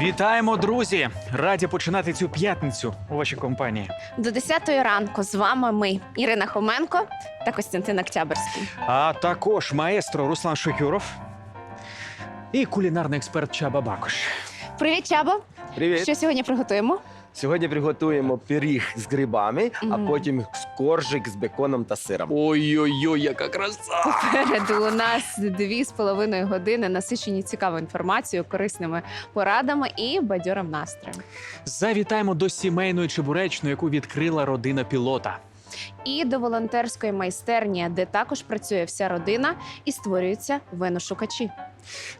Вітаємо, друзі! Раді починати цю п'ятницю у вашій компанії. До 10 ранку з вами ми, Ірина Хоменко та Костянтин Октябрський. А також маестро Руслан Шокюров і кулінарний експерт Чаба Бакош. Привіт, Чабо! Привіт! Що сьогодні приготуємо? Сьогодні приготуємо пиріг з грибами, а Мгм. потім коржик з беконом та сиром. Ой-ой-ой, яка краса! Попереду у нас дві з половиною години насичені цікавою інформацією, корисними порадами і бадьорим настроєм. Завітаємо до сімейної чебуречної, яку відкрила родина пілота. І до волонтерської майстерні, де також працює вся родина і створюються виношукачі.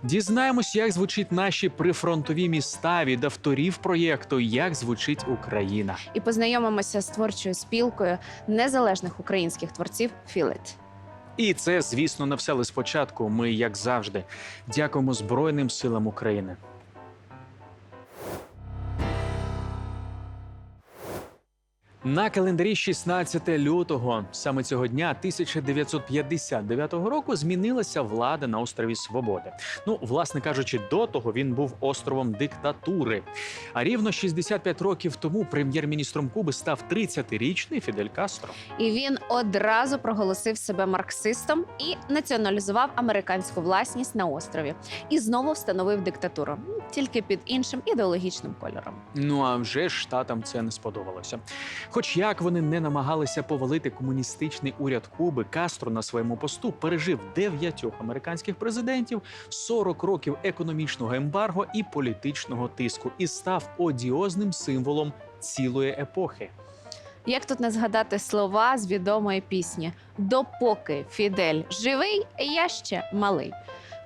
Дізнаємось, як звучить наші прифронтові міста від авторів проєкту Як звучить Україна. І познайомимося з творчою спілкою незалежних українських творців Філет. І це, звісно, не все але спочатку. Ми, як завжди, дякуємо Збройним силам України. На календарі 16 лютого, саме цього дня 1959 року, змінилася влада на острові Свободи. Ну, власне кажучи, до того він був островом диктатури. А рівно 65 років тому прем'єр-міністром Куби став 30-річний Фідель Кастро. І він одразу проголосив себе марксистом і націоналізував американську власність на острові. І знову встановив диктатуру, тільки під іншим ідеологічним кольором. Ну а вже ж штатам це не сподобалося. Хоч як вони не намагалися повалити комуністичний уряд Куби, Кастро на своєму посту пережив дев'ятьох американських президентів, 40 років економічного ембарго і політичного тиску, і став одіозним символом цілої епохи. Як тут не згадати слова з відомої пісні Допоки Фідель живий, я ще малий.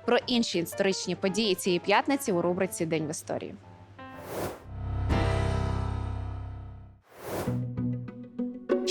Про інші історичні події цієї п'ятниці у рубриці День в історії. –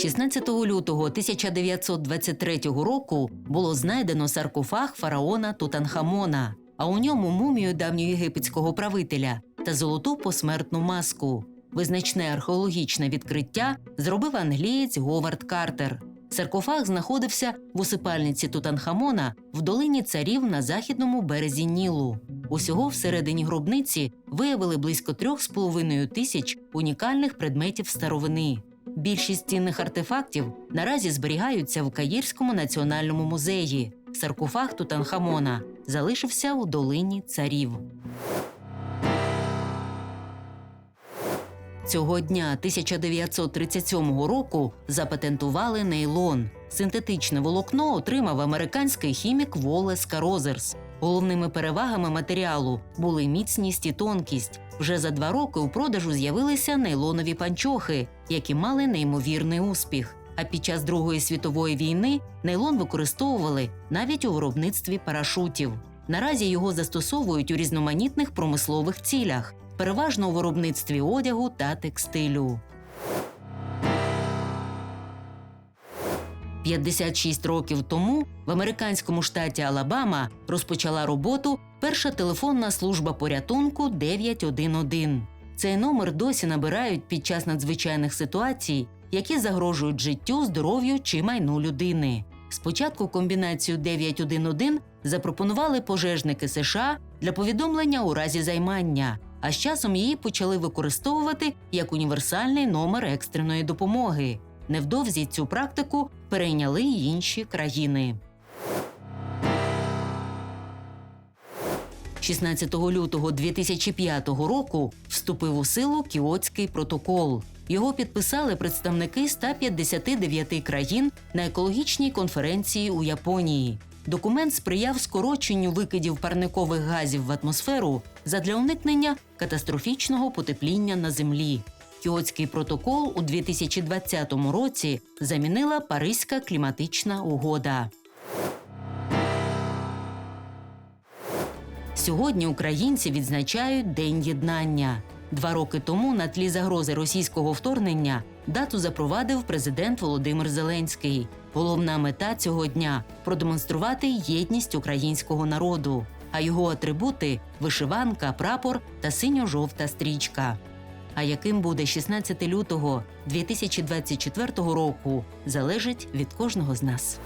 16 лютого 1923 року було знайдено саркофаг фараона Тутанхамона, а у ньому мумію давньоєгипетського правителя та золоту посмертну маску. Визначне археологічне відкриття зробив англієць Говард Картер. Саркофаг знаходився в усипальниці Тутанхамона в долині царів на західному березі Нілу. Усього всередині гробниці виявили близько трьох з половиною тисяч унікальних предметів старовини. Більшість цінних артефактів наразі зберігаються в Каїрському національному музеї. Саркофаг Тутанхамона залишився у долині царів. Цього дня 1937 року запатентували нейлон. Синтетичне волокно отримав американський хімік Волес Карозерс. Головними перевагами матеріалу були міцність і тонкість. Вже за два роки у продажу з'явилися нейлонові панчохи, які мали неймовірний успіх. А під час Другої світової війни нейлон використовували навіть у виробництві парашутів. Наразі його застосовують у різноманітних промислових цілях, переважно у виробництві одягу та текстилю. 56 років тому в американському штаті Алабама розпочала роботу перша телефонна служба порятунку 911. Цей номер досі набирають під час надзвичайних ситуацій, які загрожують життю, здоров'ю чи майну людини. Спочатку комбінацію 911 запропонували пожежники США для повідомлення у разі займання, а з часом її почали використовувати як універсальний номер екстреної допомоги. Невдовзі цю практику перейняли й інші країни. 16 лютого 2005 року вступив у силу Кіотський протокол. Його підписали представники 159 країн на екологічній конференції у Японії. Документ сприяв скороченню викидів парникових газів в атмосферу задля уникнення катастрофічного потепління на землі. Кіотський протокол у 2020 році замінила Паризька кліматична угода. Сьогодні українці відзначають День єднання. Два роки тому на тлі загрози російського вторгнення дату запровадив президент Володимир Зеленський. Головна мета цього дня продемонструвати єдність українського народу, а його атрибути вишиванка, прапор та синьо-жовта стрічка. А яким буде 16 лютого 2024 року, залежить від кожного з нас.